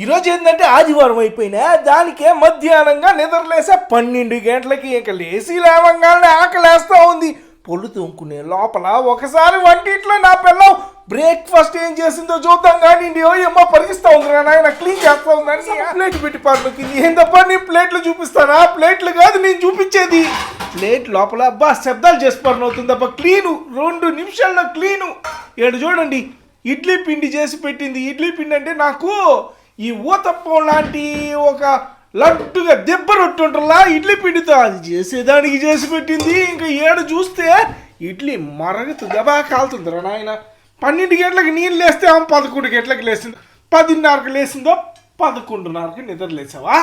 ఈరోజు ఏంటంటే ఆదివారం అయిపోయినా దానికే మధ్యాహ్నంగా నిద్రలేసే పన్నెండు గంటలకి ఇంకా లేచి లేవంగానే ఆకలేస్తా ఉంది. పొల్లు తోముకునే లోపల ఒకసారి వంటింట్లో నా పిల్లం బ్రేక్ఫాస్ట్ ఏం చేసిందో చూద్దాం కానీ ఏమో పరిగిస్తా ఉంది నాయన క్లీన్ చేస్తా ఉందని ప్లేట్ పెట్టి పర్లోకి ఏం తప్ప నీ ప్లేట్లు చూపిస్తానా? ప్లేట్లు కాదు నేను చూపించేది. ప్లేట్ లోపల అబ్బా శబ్దాలు చేసి తప్ప క్లీను. రెండు నిమిషాల్లో క్లీను. ఏడు చూడండి ఇడ్లీ పిండి చేసి పెట్టింది. ఇడ్లీ పిండి అంటే నాకు ఈ ఊతప్పం లాంటి ఒక లడ్డుగా దెబ్బ రొట్టుంటలా ఇడ్లీ పిండితో అది చేసేదానికి చేసి పెట్టింది. ఇంకా ఏడు చూస్తే ఇడ్లీ మరగుతుంది. అబ్బా కాలుతుందిరా నాయన. పన్నెండు గంటలకు నీళ్ళు లేస్తే ఆమె పదకొండు గంటలకు లేసింది పదిన్నరకు లేసిందో పదకొండున్నరకు నిద్ర లేచావా?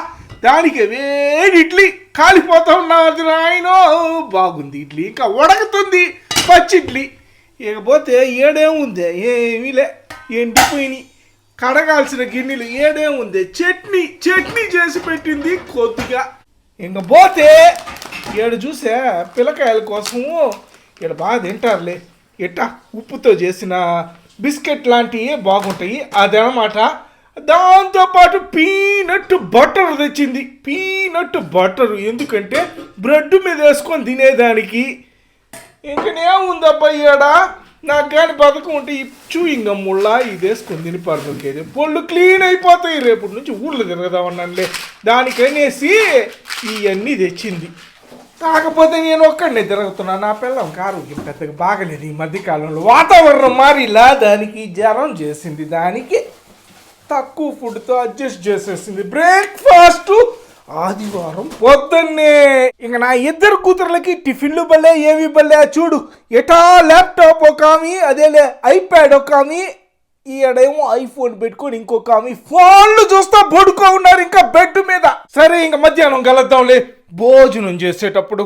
దానికి వేడి ఇడ్లీ కాలిపోతా ఉన్నది నాయన. బాగుంది ఇడ్లీ. ఇంకా ఉడకుతుంది పచ్చి ఇడ్లీ. ఇకపోతే ఏడేముంది? ఏమీ లే ఎండిపోయినాయి. కడగాల్సిన గిన్నెలు ఏడేముంది చట్నీ చట్నీ చేసి పెట్టింది కొద్దిగా. ఇంక పోతే ఏడు చూసే పిల్లకాయల కోసము ఇక్కడ బాగా తింటారులే. ఎట్టా? ఉప్పుతో చేసిన బిస్కెట్ లాంటివి బాగుంటాయి. అదనమాట. దాంతోపాటు పీనట్ బటర్ తెచ్చింది. Peanut butter. ఎందుకంటే బ్రెడ్ మీద వేసుకొని తినేదానికి. ఇంకనేముందబ్బా ఈడ? నాకు కానీ బతకం ఉంటే ఈ చూయింగ్ ముళ్ళ ఇదేసుకొని వేసుకొని తిని పొళ్ళు క్లీన్ అయిపోతాయి. రేపటి నుంచి ఊళ్ళో తిరగదామన్నానులే. దానికనేసి ఇవన్నీ తెచ్చింది. కాకపోతే నేను ఒక్కడినే తిరుగుతున్నా. నా పిల్లలకి ఆరోగ్యం పెద్దగా బాగలేదు. ఈ మధ్యకాలంలో వాతావరణం మారిలా దానికి జ్వరం చేసింది. దానికి తక్కువ ఫుడ్తో అడ్జస్ట్ చేసేసింది. బ్రేక్ఫాస్ట్ ఆదివారం పొద్దున్నే. ఇంక నా ఇద్దరు కూతుర్లకి టిఫిన్లు బల్లే ఏవి బల్లే చూడు. ఎటా ల్యాప్టాప్ ఒక ఆమె అదేలే ఐప్యాడ్ ఒక ఆమె ఈడేమో ఐఫోన్ పెట్టుకొని ఇంకొక ఆమె ఫోన్లు చూస్తా పడుకో ఉన్నారు ఇంకా బెడ్ మీద. సరే ఇంకా మధ్యాహ్నం కలుద్దాంలే భోజనం చేసేటప్పుడు.